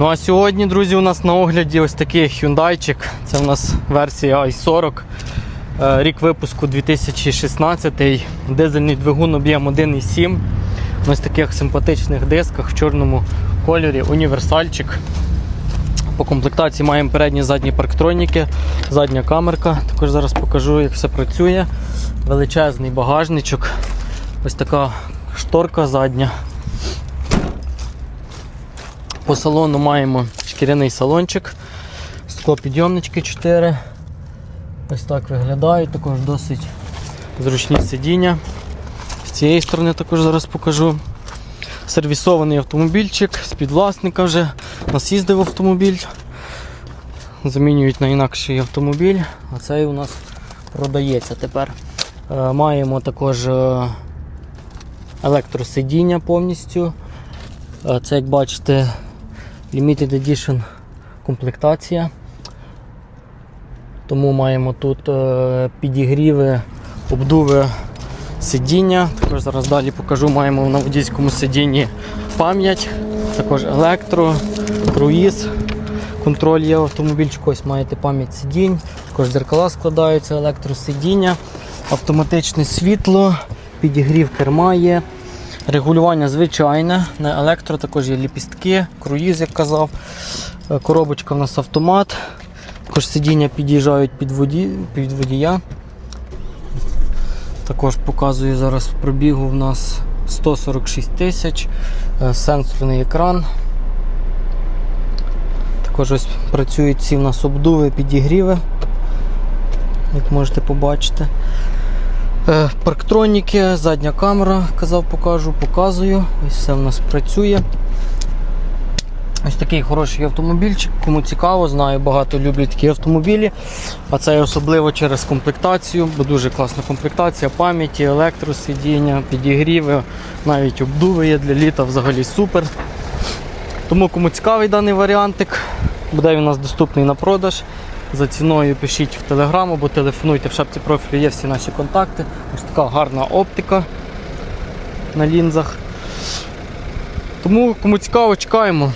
Ну а сьогодні, друзі, у нас на огляді ось такий Hyundai. Це у нас версія i40. Е, Рік випуску 2016. Дизельний двигун об'єм 1,7. На ось таких симпатичних дисках в чорному кольорі. Універсальчик. По комплектації маємо передні задні парктроніки, задня камерка. Також зараз покажу, як все працює. Величезний багажничок. Ось така шторка задня. По салону маємо шкіряний салончик, склопідйомнички 4. Ось так виглядають, також досить зручні сидіння. З цієї сторони також зараз покажу. Сервісований автомобільчик, з-під власника вже. Нас їздив автомобіль. Замінюють на інакший автомобіль, а цей у нас продається тепер. Е, Маємо також е, електросидіння повністю. Е, Це, як бачите, Limited Edition комплектація. Тому маємо тут е, підігріви, обдуви сидіння. Також зараз далі покажу, маємо на водійському сидінні пам'ять, також електро, круїз, контроль є автомобільчику, ось маєте пам'ять сидінь, також дзеркала складаються, електросидіння, автоматичне світло, підігрів керма є. Регулювання звичайне, на електро також є ліпістки, круїз, як казав. Е, Коробочка в нас автомат. Також сидіння під'їжджають під, воді, під водія. Також показую зараз в пробігу в нас 146 тисяч, е, сенсорний екран. Також ось працюють ці в нас обдуви, підігріви, як можете побачити. Е, Парктроніки, задня камера, казав, покажу, показую. Ось все в нас працює. Ось такий хороший автомобільчик. Кому цікаво, знаю, багато люблять такі автомобілі. А це особливо через комплектацію, бо дуже класна комплектація, пам'яті, електросидіння, підігріви, навіть обдуви є для літа, взагалі супер. Тому кому цікавий даний варіантик, буде він у нас доступний на продаж. За ціною пишіть в телеграм або телефонуйте в шапці профілю, є всі наші контакти. Ось така гарна оптика на лінзах. Тому кому цікаво, чекаємо.